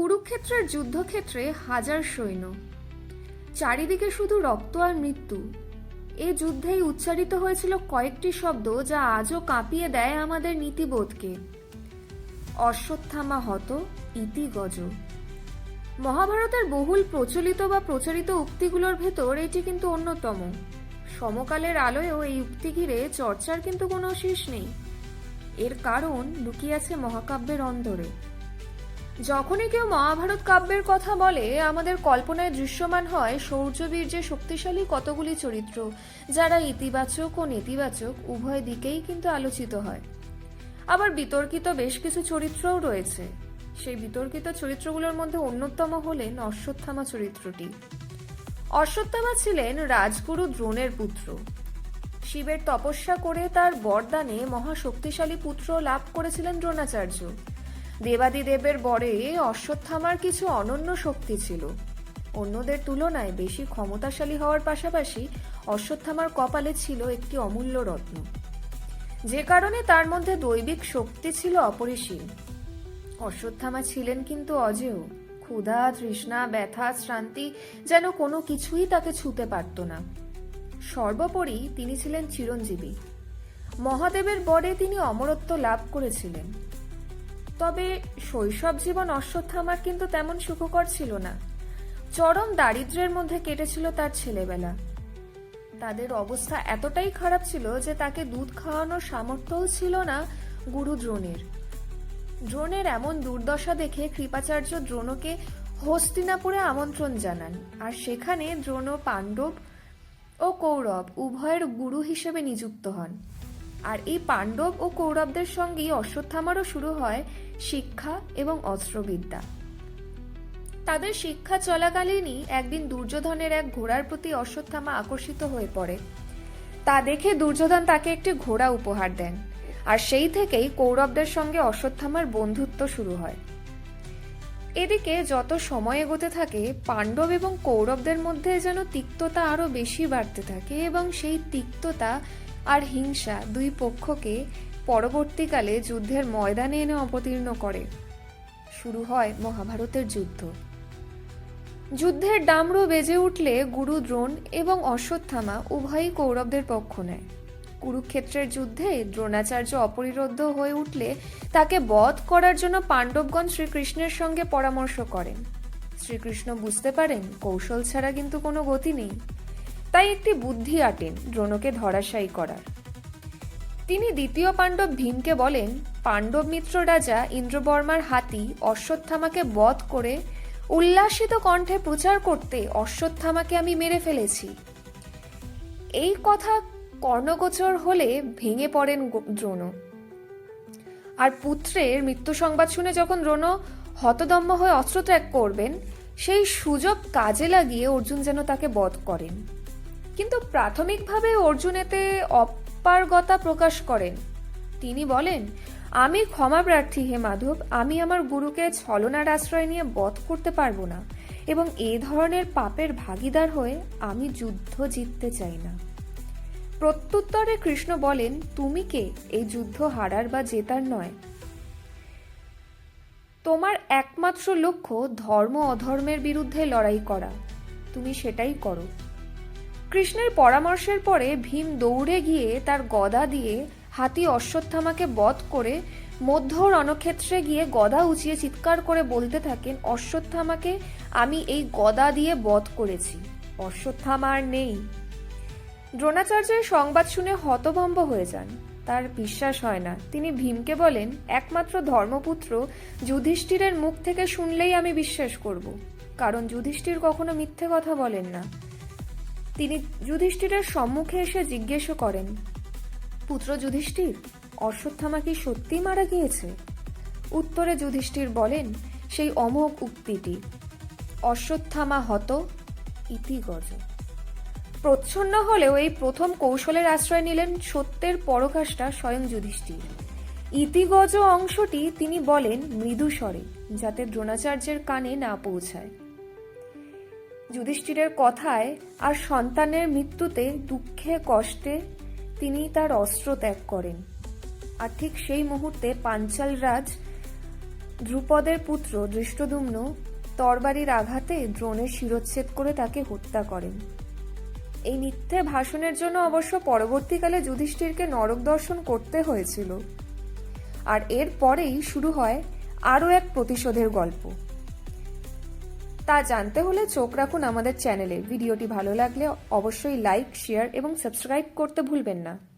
কুরুক্ষেত্রের যুদ্ধক্ষেত্রে হাজার সৈন্য। চারিদিকে শুধু রক্ত আর মৃত্যু। এ যুদ্ধেই উচ্চারিত হয়েছিল কয়েকটি শব্দ যা আজও কাঁপিয়ে দেয় আমাদের নীতিবোধকে। অশ্বত্থামা হত ইতি গজ। মহাভারতের বহুল প্রচলিত বা প্রচারিত উক্তিগুলোর ভেতর এটি কিন্তু অন্যতম। সমকালের আলোয়ও এই উক্তি ঘিরে চর্চার কিন্তু কোনো শেষ নেই। এর কারণ লুকিয়ে আছে মহাকাব্যের অন্তরে যখনই কেউ মহাভারত কাব্যের কথা বলে, আমাদের কল্পনায় দৃশ্যমান হয় শৌর্যবীর্যে শক্তিশালী কতগুলি চরিত্র, যারা ইতিবাচক ও নেতিবাচক, উভয় দিকেই কিন্তু আলোচিত হয়। আবার বিতর্কিত বেশ কিছু চরিত্রও রয়েছে। সেই বিতর্কিত চরিত্রগুলোর মধ্যে অন্যতম হলেন অশ্বত্থামা চরিত্রটি। অশ্বত্থামা ছিলেন রাজগুরু দ্রোণের পুত্র। শিবের তপস্যা করে তার বরদানে মহাশক্তিশালী পুত্র লাভ করেছিলেন দ্রোণাচার্য। দেবাদিদেবের বরে অশ্বত্থামার কিছু অনন্য শক্তি ছিল। অন্যদের তুলনায় বেশি ক্ষমতাশালী হওয়ার পাশাপাশি অশ্বত্থামার কপালে ছিল একটি অমূল্য রত্ন। যে কারণে তার মধ্যে দৈবিক শক্তি ছিল অপরিসীম। অশ্বত্থামা ছিলেন কিন্তু অজেয়। ক্ষুধা, তৃষ্ণা, ব্যথা, শ্রান্তি যেন কোনো কিছুই তাকে ছুতে পারত না। সর্বোপরি তিনি ছিলেন চিরঞ্জীবী। মহাদেবের বরে তিনি অমরত্ব লাভ করেছিলেন। তবে শৈশব জীবন অশ্বত্থামার কিন্তু তেমন সুখকর ছিল না। চরম দারিদ্র্যের মধ্যে কেটেছিল তার ছেলেবেলা। তাদের অবস্থা এতটাই খারাপ ছিল যে তাকে দুধ খাওয়ানোর সামর্থ্যও ছিল না গুরু দ্রোণের। দ্রোণের এমন দুর্দশা দেখে কৃপাচার্য দ্রোণকে হস্তিনাপুরে আমন্ত্রণ জানান। আর সেখানে দ্রোণ পাণ্ডব ও কৌরব উভয়ের গুরু হিসেবে নিযুক্ত হন। আর এই পাণ্ডব ও কৌরবদের সঙ্গেই অশ্বত্থামারও শুরু হয় শিক্ষা এবং অস্ত্রবিদ্যা। তাদের শিক্ষা চলাকালীনই একদিন দুর্যোধনের এক ঘোড়ার প্রতি অশ্বত্থামা আকর্ষিত হয়ে পড়ে। তা দেখে দুর্যোধন তাকে একটি ঘোড়া উপহার দেন। আর সেই থেকেই কৌরবদের সঙ্গে অশ্বত্থামার বন্ধুত্ব শুরু হয়। এদিকে যত সময় এগোতে থাকে, পাণ্ডব এবং কৌরবদের মধ্যে যেন তিক্ততা আরও বেশি বাড়তে থাকে এবং সেই তিক্ততা আর হিংসা দুই পক্ষকে পরবর্তীকালে যুদ্ধের ময়দানে এনে অবতীর্ণ করে। শুরু হয় মহাভারতের যুদ্ধ। যুদ্ধের ডামরু বেজে উঠলে গুরু দ্রোণ এবং অশ্বত্থামা উভয়ই কৌরবদের পক্ষ নেয়। কুরুক্ষেত্রের যুদ্ধে দ্রোণাচার্য অপরিরোধ্য হয়ে উঠলে তাকে বধ করার জন্য পাণ্ডবগণ শ্রীকৃষ্ণের সঙ্গে পরামর্শ করেন। শ্রীকৃষ্ণ বুঝতে পারেন কৌশল ছাড়া কিন্তু কোনো গতি নেই। তাই একটি বুদ্ধি আটেন দ্রোণকে ধরাশায়ী করার। তিনি দ্বিতীয় পাণ্ডব ভীমকে বলেন, পাণ্ডব মিত্র রাজা ইন্দ্রবর্মার হাতি অশ্বত্থামাকে বধ করে উল্লাসিত কণ্ঠে প্রচার করতে অশ্বত্থামাকে আমি মেরে ফেলেছি। এই কথা কর্ণগোচর হলে ভেঙে পড়েন দ্রোণ। আর পুত্রের মৃত্যু সংবাদ শুনে যখন দ্রোণ হতদম্য হয়ে অস্ত্র ত্যাগ করবেন, সেই সুযোগ কাজে লাগিয়ে অর্জুন যেন তাকে বধ করেন। কিন্তু প্রাথমিকভাবে অর্জুন এতে অপারগতা প্রকাশ করেন। তিনি বলেন, আমি ক্ষমা প্রার্থী হে মাধব, আমি আমার গুরুকে ছলনার আশ্রয় নিয়ে বধ করতে পারব না এবং এ ধরনের পাপের ভাগিদার হয়ে আমি যুদ্ধ জিততে চাই না। প্রত্যুত্তরে কৃষ্ণ বলেন, তুমি কে? এই যুদ্ধ হারার বা জেতার নয়। তোমার একমাত্র লক্ষ্য ধর্ম অধর্মের বিরুদ্ধে লড়াই করা। তুমি সেটাই করো। কৃষ্ণের পরামর্শের পরে ভীম দৌড়ে গিয়ে তার গদা দিয়ে হাতি অশ্বত্থামাকে বধ করে মধ্য রণক্ষেত্রে গিয়ে গদা উঁচিয়ে চিৎকার করে বলতে থাকেন, অশ্বত্থামাকে আমি এই গদা দিয়ে বধ করেছি। অশ্বত্থামা আর নেই। দ্রোণাচার্যের সংবাদ শুনে হতভম্ব হয়ে যান। তার বিশ্বাস হয় না। তিনি ভীমকে বলেন, একমাত্র ধর্মপুত্র যুধিষ্ঠিরের মুখ থেকে শুনলেই আমি বিশ্বাস করব। কারণ যুধিষ্ঠির কখনো মিথ্যে কথা বলেন না। তিনি যুধিষ্ঠিরের সম্মুখে এসে জিজ্ঞেসও করেন, পুত্র যুধিষ্ঠির, অশ্বত্থামা কি সত্যি মারা গিয়েছে? উত্তরে যুধিষ্ঠির বলেন, সেই অমোঘ উক্তিটি, অশ্বত্থামা হত ইতি গজ। প্রচ্ছন্ন হলেও এই প্রথম কৌশলের আশ্রয় নিলেন সত্যের পরকাষ্ঠা স্বয়ং যুধিষ্ঠির। ইতিগজ অংশটি তিনি বলেন মৃদু স্বরে, যাতে দ্রোণাচার্যের কানে না পৌঁছায়। যুধিষ্ঠিরের কথায় আর সন্তানের মৃত্যুতে দুঃখে কষ্টে তিনি তার অস্ত্র ত্যাগ করেন। আর ঠিক সেই মুহূর্তে পাঞ্চাল রাজ ধ্রুপদের পুত্র দৃষ্টদুম্ন তরবারির আঘাতে দ্রোণের শিরচ্ছেদ করে তাকে হত্যা করেন। এই মিথ্যে ভাষণের জন্য অবশ্য পরবর্তীকালে যুধিষ্ঠিরকে নরক দর্শন করতে হয়েছিল। আর এর পরেই শুরু হয় আরও এক প্রতিশোধের গল্প। তা জানতে হলে চোখ রাখুন আমাদের চ্যানেলে। ভিডিওটি ভালো লাগলে অবশ্যই লাইক, শেয়ার এবং সাবস্ক্রাইব করতে ভুলবেন না।